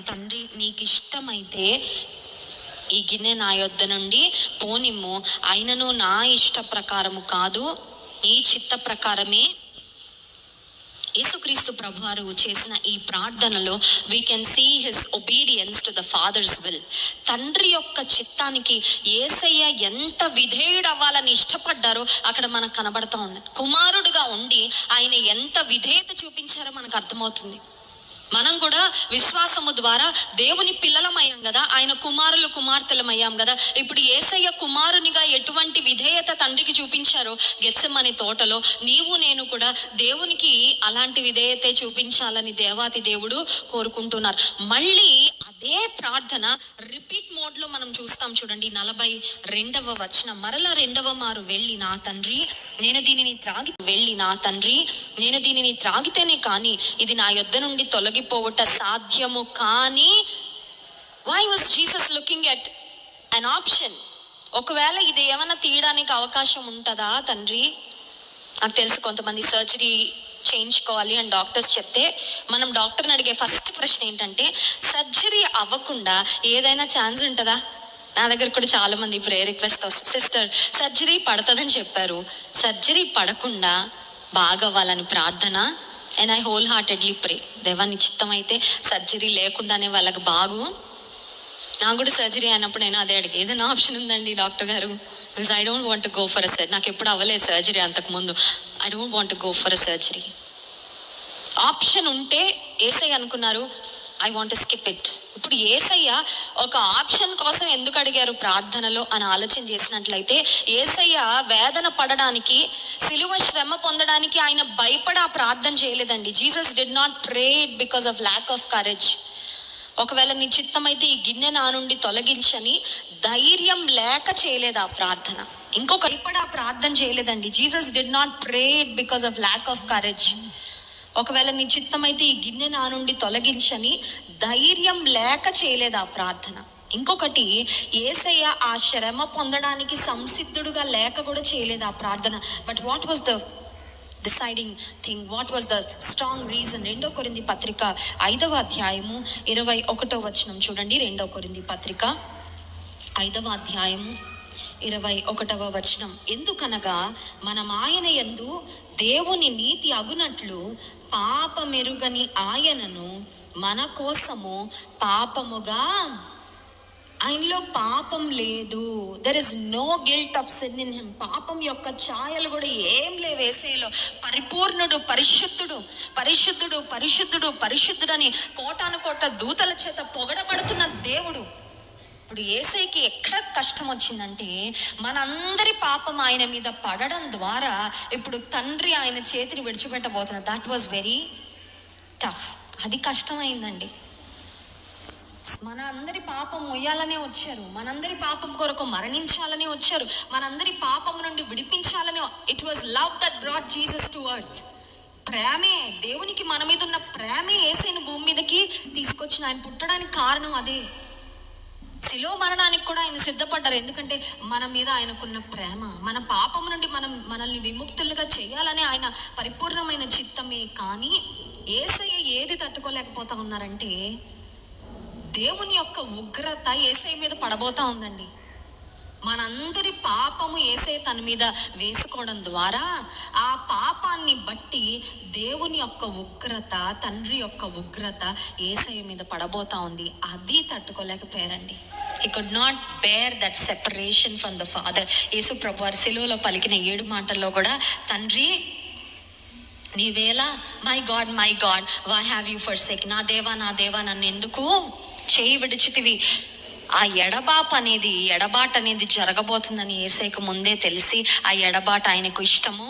తండ్రి నీకు ఇష్టమైతే ఈ గిన్నె నా యొద్ద నుండి పోనిమ్ము. అయినను నా ఇష్ట ప్రకారము కాదు నీ చిత్త ప్రకారమే. యేసుక్రీస్తు ప్రభువారు చేసిన ఈ ప్రార్థనలో we can see his obedience to the father's will తండ్రి యొక్క చిత్తానికి ఏసయ్య ఎంత విధేయుడు అవ్వాలని ఇష్టపడ్డారో అక్కడ మనకు కనబడతా ఉంది. కుమారుడుగా ఉండి ఆయన ఎంత విధేయత చూపించారో మనకు అర్థమవుతుంది. మనం కూడా విశ్వాసము ద్వారా దేవుని పిల్లలమయ్యాం కదా ఆయన కుమారులు కుమార్తెలమయ్యాం కదా. ఇప్పుడు ఏసయ్య కుమారునిగా ఎటువంటి విధేయత తండ్రికి చూపించారో గెత్సమని తోటలో నీవు నేను కూడా దేవునికి అలాంటి విధేయతే చూపించాలని దేవాతి దేవుడు కోరుకుంటున్నారు. మళ్ళీ అదే ప్రార్థన రిపీట్ లో మనం చూస్తాం చూడండి నలభై రెండవ వచనం. మరలా రెండవ మారు వెళ్ళి నా తండ్రి నేను దీనిని త్రాగి వెళ్ళి నా తండ్రి నేను దీనిని త్రాగితేనే కానీ ఇది నా యొద్ద నుండి తొలగిపోవట సాధ్యము కానీ why was Jesus looking at an option ఒకవేళ ఇది ఏమైనా తీయడానికి అవకాశం ఉంటుందా తండ్రి? నాకు తెలుసు కొంతమంది సర్జరీ చేయించుకోవాలి అని డాక్టర్స్ చెప్తే మనం డాక్టర్ని అడిగే ఫస్ట్ ప్రశ్న ఏంటంటే సర్జరీ అవ్వకుండా ఏదైనా ఛాన్స్ ఉంటుందా? నా దగ్గర కూడా చాలా మంది ప్రే రిక్వెస్ట్ వస్తుంది సిస్టర్ సర్జరీ పడుతుందని చెప్పారు. సర్జరీ పడకుండా బాగవ్వాలని ప్రార్థన? And I whole heartedly pray దేవా నిశ్చితం అయితే సర్జరీ లేకుండానే వాళ్ళకి బాగు. నాకు కూడా సర్జరీ అయినప్పుడు నేను అదే అడిగి ఏదైనా ఆప్షన్ ఉందండి డాక్టర్ గారు? Because I don't want go for a surgery నాకు ఎప్పుడు అవ్వలేదు సర్జరీ అంతకుముందు I don't want go for a surgery option ఉంటే ఏసయ్య అనుకున్నారు ఐ వాంట్ స్కిప్ ఇట్ ఇప్పుడు ఏసయ్య ఒక ఆప్షన్ కోసం ఎందుకు అడిగారు ప్రార్థనలో అని ఆలోచన చేసినట్లయితే ఏసయ్య వేదన పడడానికి సిలువ శ్రమ పొందడానికి ఆయన భయపడ ఆ ప్రార్థన చేయలేదండి. Jesus did not pray because of lack of courage ఒకవేళ నీ చిత్తమైతే ఈ గిన్నె నా నుండి తొలగించని ధైర్యం లేక చేయలేదు ఆ ప్రార్థన. ఇంకొక ఇప్పుడు ఆ ప్రార్థన చేయలేదండి. Jesus did not pray because of lack of courage ఒకవేళ నీ చిత్తమైతే ఈ గిన్నె నా నుండి తొలగించని ధైర్యం లేక చేయలేదు ఆ ప్రార్థన. ఇంకొకటి ఏసయ్య ఆ శ్రమ పొందడానికి సంసిద్ధుడుగా లేక కూడా చేయలేదు ఆ ప్రార్థన. But what was the deciding thing what was the strong reason రెండో కొరింది పత్రిక ఐదవ అధ్యాయము ఇరవై ఒకటో వచనం చూడండి. రెండో కొరింది పత్రిక ఐదవ అధ్యాయము. ఇరవై ఒకటవ వచనం. ఎందుకనగా మనం ఆయన యందు దేవుని నీతి అగునట్లు పాపమెరుగని ఆయనను మన కోసము పాపముగా ఆయనలో పాపం లేదు. There is no guilt of sin in him పాపం యొక్క ఛాయలు కూడా ఏం లేవు వేసేలో పరిపూర్ణుడు పరిశుద్ధుడు పరిశుద్ధుడు పరిశుద్ధుడు పరిశుద్ధుడని కోటాను కోట దూతల చేత పొగడబడుతున్న దేవుడు. ఇప్పుడు ఏసైకి ఎక్కడ కష్టం వచ్చిందంటే మనందరి పాపం ఆయన మీద పడడం ద్వారా ఇప్పుడు తండ్రి ఆయన చేతిని విడిచిపెట్టబోతున్నారు దట్ వాజ్ వెరీ టఫ్ అది కష్టమైందండి. మన అందరి పాపం మొయ్యాలనే వచ్చారు. మనందరి పాపం కొరకు మరణించాలనే వచ్చారు. మనందరి పాపం నుండి విడిపించాలనే it was love that brought Jesus to earth ప్రేమే దేవునికి మన మీద ఉన్న ప్రేమే ఏసైన భూమి మీదకి తీసుకొచ్చిన ఆయన పుట్టడానికి కారణం అదే. శిలో మరణానికి కూడా ఆయన సిద్ధపడ్డారు. ఎందుకంటే మన మీద ఆయనకున్న ప్రేమ మన పాపం నుండి మనం మనల్ని విముక్తులుగా చేయాలని ఆయన పరిపూర్ణమైన చిత్తమే. కానీ ఏసయ్య ఏది తట్టుకోలేకపోతా ఉన్నారంటే దేవుని యొక్క ఉగ్రత ఏసై మీద పడబోతా ఉందండి. మనందరి పాపము వేసే తన మీద వేసుకోవడం ద్వారా ఆ పాపాన్ని బట్టి దేవుని యొక్క ఉగ్రత తండ్రి యొక్క ఉగ్రత ఏసయ మీద పడబోతా ఉంది. అది తట్టుకోలేకపోయారండి. He could not bear that separation from the father యేసు ప్రభు వారి సెలువులో పలికిన ఏడు మాటల్లో కూడా తండ్రి నీవేలా my God my God why have you forsaken నా దేవా నా దేవా నన్ను ఎందుకు చేయి విడిచితివి? ఆ ఎడబాప అనేది ఎడబాట అనేది జరగబోతుందని ఏసైకి ముందే తెలిసి ఆ ఎడబాట ఆయనకు ఇష్టము